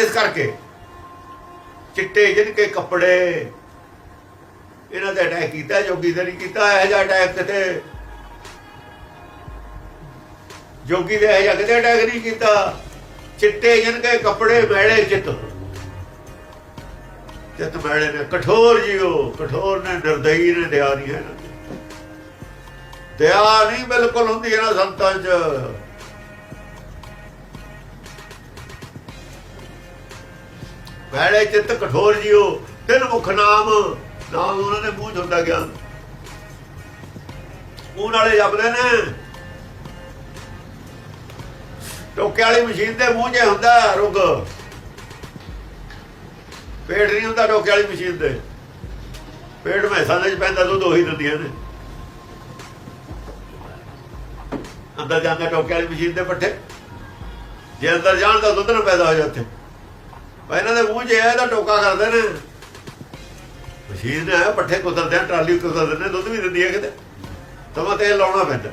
ਇਸ ਕਰਕੇ ਚਿੱਟੇ ਜਿਨ ਕੱਪੜੇ ਇਹਨਾਂ ਤੇ ਅਟੈਕ ਕੀਤਾ, ਜੋਗੀ ਤੇ ਨਹੀਂ ਕੀਤਾ, ਇਹ ਜਿਹਾ ਅਟੈਕ ਕਿਤੇ ਜੋਗੀ ਦੇ ਇਹ ਜਿਹਾ ਕਿਤੇ ਅਟੈਕ ਨਹੀਂ ਕੀਤਾ। ਚਿੱਟੇ ਜਿਨ ਕੇ ਕੱਪੜੇ ਮੈਲੇ ਚਿੱਤ। ਚਿੱਤ ਮੈਲੇ ਨੇ, ਕਠੋਰ ਜੀਓ, ਕਠੋਰ ਨੇ, ਨਿਰਦਈ ਨੇ ਦਿਆ ਨਹੀਂ ਹੈ ਨਾ ਦਇਆ ਨਹੀਂ ਬਿਲਕੁਲ ਹੁੰਦੀ ਇਹਨਾਂ ਸੰਤਾਂ 'ਚ। ਮੈਲੇ ਚਿੱਤ ਕਠੋਰ ਜੀਓ, ਤਿੰਨ ਮੁਖ ਨਾਮ ਨਾਮ ਉਹਨਾਂ ਦੇ ਮੂੰਹ 'ਚ ਹੁੰਦਾ ਗਿਆਨ ਮੂੰਹ ਨਾਲੇ ਜਪਦੇ ਨੇ। ਟੋਕੇ ਵਾਲੀ ਮਸ਼ੀਨ ਦੇ ਮੂੰਹ 'ਚ ਹੁੰਦਾ ਰੁਗ ਪੇਟ ਨਹੀਂ ਹੁੰਦਾ ਟੋਕੇ ਵਾਲੀ ਮਸ਼ੀਨ ਦੇ ਪੇਟ ਮੈਸਾਂ ਦੇ 'ਚ ਪੈਂਦਾ, ਦੁੱਧ ਉਹੀ ਦਿੰਦੀਆਂ ਨੇ। ਅੰਦਰ ਜਾਂਦਾ ਟੋਕੇ ਵਾਲੀ ਮਸ਼ੀਨ ਦੇ ਪੱਠੇ। ਜੇ ਅੰਦਰ ਜਾਣ ਤਾਂ ਦੁੱਧ ਨਾ ਪੈਦਾ ਹੋ ਜਾ ਉੱਥੇ। ਇਹਨਾਂ ਦੇ ਮੂੰਹ 'ਚ ਇਹ ਤਾਂ ਟੋਕਾ ਕਰਦੇ ਨੇ। ਮਸ਼ੀਨ ਹੈ ਪੱਠੇ ਕੁਤਰਦੇ ਆ, ਟਰਾਲੀ ਕੁਤਰਦੇ ਨੇ, ਦੁੱਧ ਵੀ ਦਿੰਦੀ ਹੈ ਕਿਤੇ। ਤਮਾ ਤੇਲ ਲਾਉਣਾ ਪੈਂਦਾ।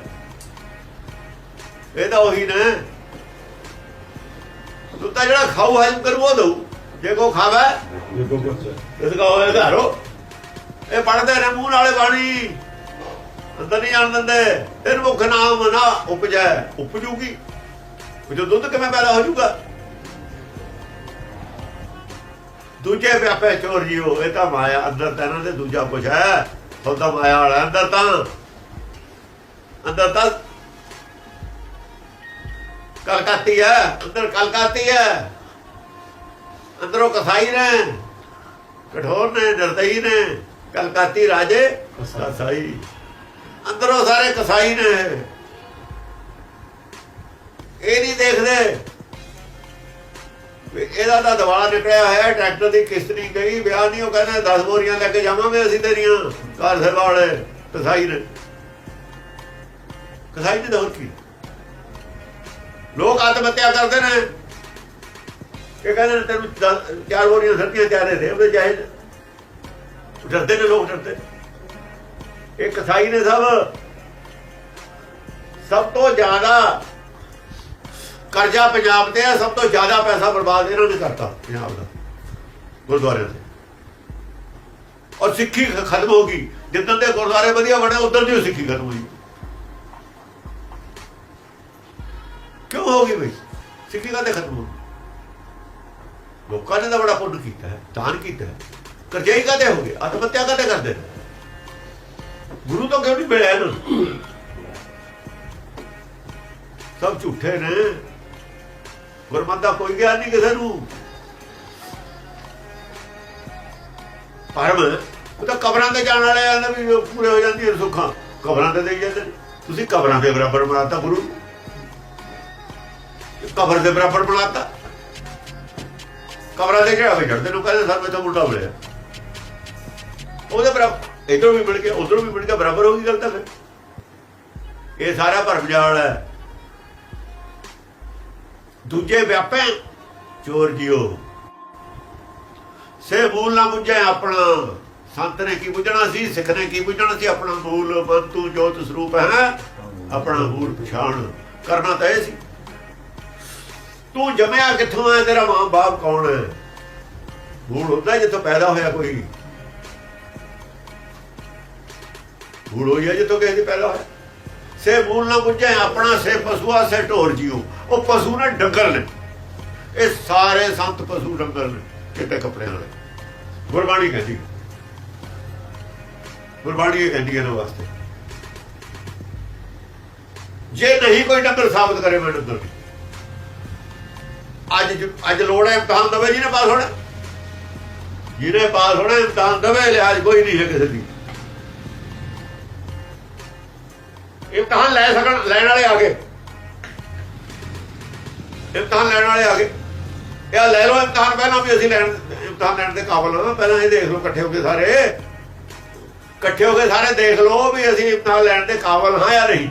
ਇਹ ਤਾਂ ਉਹੀ ਨੇ। ਤੂੰ ਤਾਂ ਜਿਹੜਾ ਖਾਊ ਹਜਮ ਕਰੂ ਉਹ ਦਊ। ਜੇ ਕੋ ਖਾਵੇ ਇਸ ਕਾ ਹੋਏ ਘਰੋ ਇਹ ਪੜਦੇ ਨੇ, ਮੂੰਹ ਨਾਲੇ ਬਾਣੀ। ਅੰਦਰ ਨਹੀਂ ਜਾਣ ਦਿੰਦੇ। ਫਿਰ ਮੁਖ ਨਾਮ ਨਾ ਉਪਜੈ, ਉਪਜੂਗੀ। ਜੋ ਦੁੱਧ ਕਿਵੇਂ ਪੈਦਾ ਹੋ ਜਾਊਗਾ? ਦੂਜੇ ਵਿਆਪੇ ਚੋਰ ਜੀਓ ਇਹ ਤਾਂ ਮਾਇਆ ਅੰਦਰ ਤਾਂ ਇਹਨਾਂ ਦੇ ਦੂਜਾ ਕੁਛ ਹੈ। ਸੌਦਾ ਮਾਇਆ ਵਾਲਾ ਅੰਦਰ ਤਾਂ। ਅੰਦਰ ਤਾਂ ਕਲਕਾਤੀ ਹੈ। ਅੰਦਰ ਕਲਕਾਤੀ ਹੈ। ਅੰਦਰੋਂ ਕਸਾਈ ਨੇ। ਕਠੋਰ ਨੇ, ਨਿਰਦਈ ਨੇ। ਕਲਕਾਤੀ ਰਾਜੇ ਕਸਾਈ। ਅੰਦਰੋਂ ਸਾਰੇ ਕਸਾਈ ਨੇ। ਇਹ ਨਹੀਂ ਦੇਖਦੇ। ਇਹਦਾ ਤਾਂ ਦਵਾ ਨਿਕਲਿਆ ਹੈ, ਟਰੈਕਟਰ ਦੀ ਕਿਸ਼ਤ ਨਹੀਂ ਗਈ, ਵਿਆਹ ਨਹੀਂ, ਉਹ ਕਹਿੰਦੇ 10 ਬੋਰੀਆਂ ਲੈ ਕੇ ਜਾਵਾਂਗੇ ਅਸੀਂ ਤੇਰੀਆਂ, ਘਰ ਸੇਵਾ ਵਾਲੇ ਕਸਾਈ ਨੇ। ਕਸਾਈ ਨੇ ਤਾਂ ਕੀ। ਲੋਕ ਆਤਮ ਹੱਤਿਆ ਕਰਦੇ ਨੇ। ਕਿ ਕਹਿੰਦੇ ਨੇ ਤੈਨੂੰ ਦਸ- ਚਾਰ ਬੋਰੀਆਂ ਸਰਦੀਆਂ ਚਾਰੇ ਦੇ, ਉਹਦੇ ਜਾਇਜ਼ ਡਰਦੇ ਨੇ ਲੋਕ, ਡਰਦੇ। ਇਹ ਕਸਾਈ ਨੇ ਸਭ। ਸਭ ਤੋਂ ਜ਼ਿਆਦਾ ਕਰਜ਼ਾ ਪੰਜਾਬ ਤੇ ਹੈ ਸਭ ਤੋਂ ਜ਼ਿਆਦਾ ਪੈਸਾ ਬਰਬਾਦ ਇਹਨਾਂ ਨੇ ਕਰਤਾ, ਪੰਜਾਬ ਦਾ, ਗੁਰਦੁਆਰਿਆਂ ਤੇ। ਔਰ ਸਿੱਖੀ ਖਤਮ ਹੋ ਗਈ। ਜਿੱਦਾਂ ਦੇ ਗੁਰਦੁਆਰੇ ਵਧੀਆ ਬਣੇ ਉਦੋਂ ਦੀ ਸਿੱਖੀ ਖਤਮ ਹੋਈ। ਕਿਉਂ ਹੋ ਗਈ ਬਈ? ਸਿੱਖੀ ਕਾਹਦੇ ਖਤਮ ਹੋ ਲੋਕਾਂ ਨੇ ਤਾਂ ਬੜਾ ਪੁੰਨ ਕੀਤਾ ਹੈ, ਦਾਨ ਕੀਤਾ ਹੈ। ਕਰਜ਼ਾਈ ਕਾਹਦੇ ਹੋ ਗਏ? ਆਤਮ ਹੱਤਿਆ ਕਾਹਦੇ ਕਰਦੇ? ਨੇ? ਗੁਰੂ ਤੋਂ ਕਿਉਂ ਨਹੀਂ ਮਿਲਿਆ ਇਹਨਾਂ? ਸਭ ਝੂਠੇ ਨੇ। ਗੁਰਮਤਿ ਦਾ ਕੋਈ ਗਿਆਨ ਨਹੀਂ ਕਿਸੇ ਨੂੰ। ਪਰਮ, ਉਹ ਤਾਂ ਕਬਰਾਂ ਤੇ ਜਾਣ ਵਾਲੇ ਆ ਵੀ ਪੂਰੇ ਹੋ ਜਾਂਦੀ ਹੈ ਸੁੱਖਾਂ। ਕਬਰਾਂ ਤੇ ਦੇਈ ਜਾਂਦੇ ਨੇ। ਤੁਸੀਂ ਕਬਰਾਂ ਦੇ ਬਰਾਬਰ ਬਣਾਤਾ ਗੁਰੂ। ਕਬਰ ਦੇ ਬਰਾਬਰ ਬਣਾਤਾ। ਕਬਰਾਂ ਦੇ ਚੜਾਵੇ ਚੜਦੇ ਨੂੰ ਕਹਿੰਦੇ ਸਰ ਮੈਨੂੰ ਉਲਟਾ ਮਿਲਿਆ। ਉਹਦੇ ਬਰਾਬਰ ਇਧਰੋਂ ਵੀ ਮਿਲ ਗਿਆ, ਉਧਰੋਂ ਵੀ ਮਿਲ ਗਿਆ, ਬਰਾਬਰ ਹੋ ਗਈ ਗੱਲ ਤਾਂ ਫਿਰ। ਇਹ ਸਾਰਾ ਭਰਮ ਜਾਲ ਹੈ। ਦੂਜੇ ਵਿਆਪੇ ਚੋਰ ਜਿਓ। ਸੇ ਮੂਲ ਨਾ ਬੁੱਝੇ ਆਪਣਾ। ਸੰਤ ਨੇ ਕੀ ਬੁੱਝਣਾ ਸੀ? ਸਿੱਖ ਨੇ ਕੀ ਬੁੱਝਣਾ ਸੀ? ਆਪਣਾ ਮੂਲ ਬੰਤੂ, ਜੋਤ ਸਰੂਪ, ਹੈ? ਆਪਣਾ ਮੂਲ ਪਛਾਣ। ਕਰਨਾ ਤਾਂ ਇਹ ਸੀ। ਤੂੰ ਜੰਮਿਆ ਕਿੱਥੋਂ ਹੈ ਤੇਰਾ ਮਾਂ ਬਾਪ ਕੌਣ ਹੈ ਮੂਲ ਹੁੰਦਾ ਜਿੱਥੋਂ ਪੈਦਾ ਹੋਇਆ ਕੋਈ। ਮੂਲ ਹੋਇਆ ਜਿੱਥੋਂ ਕਿਸੇ ਦੀ ਪੈਦਾ ਹੋਇਆ। ਸੇ ਮੂਲ ਨਾ ਬੁੱਝੇ, ਆਪਣਾ ਸੇ ਪਸ਼ੂਆ ਸੇ ਢੋਰ ਜੀਓ। ਉਹ ਪਸ਼ੂ ਨੇ ਡੰਗਰ ਨੇ। ਇਹ ਸਾਰੇ ਸੰਤ ਪਸ਼ੂ ਡੰਗਰ ਨੇ ਕਿਤੇ ਕੱਪੜਿਆਂ ਵਾਲੇ। ਗੁਰਬਾਣੀ ਕਹਿੰਦੀ ਗੁਰਬਾਣੀ ਇਹ ਕਹਿੰਦੀ ਇਹਨਾਂ ਵਾਸਤੇ। ਜੇ ਨਹੀਂ ਕੋਈ ਡੰਗਰ ਸਾਬਤ ਕਰੇ, ਮੈਂ ਡੰਗਰ ਨਹੀਂ। ਅੱਜ ਅੱਜ ਲੋੜ ਹੈ, ਇਮਤਿਹਾਨ ਦਵੇ, ਜਿਹਨੇ ਪਾਸ ਹੋਣਾ। ਜਿਹਨੇ ਪਾਸ ਹੋਣਾ, ਇਮਤਿਹਾਨ ਦਵੇ, ਲਿਹਾਜ਼ ਕੋਈ ਨਹੀਂ ਹੈ ਕਿਸੇ ਦੀ। ਇਮਤਿਹਾਨ ਲੈ ਸਕਣ, ਲੈਣ ਵਾਲੇ ਆ ਗਏ। ਇਮਤਿਹਾਨ ਲੈਣ ਵਾਲੇ ਆ ਗਏ। ਇਹ ਲੈ ਲਓ ਇਮਤਿਹਾਨ ਪਹਿਲਾਂ ਵੀ ਅਸੀਂ ਲੈਣ, ਇਮਤਿਹਾਨ ਲੈਣ ਦੇ ਕਾਬਲ ਹਾਂ ਪਹਿਲਾਂ ਇਹ ਦੇਖ ਲਓ ਇਕੱਠੇ ਹੋ ਕੇ ਸਾਰੇ। ਇਕੱਠੇ ਹੋ ਕੇ ਸਾਰੇ ਦੇਖ ਲਓ ਵੀ ਅਸੀਂ ਇਮਤਿਹਾਨ ਲੈਣ ਦੇ ਕਾਬਲ ਹਾਂ ਜਾਂ ਨਹੀਂ।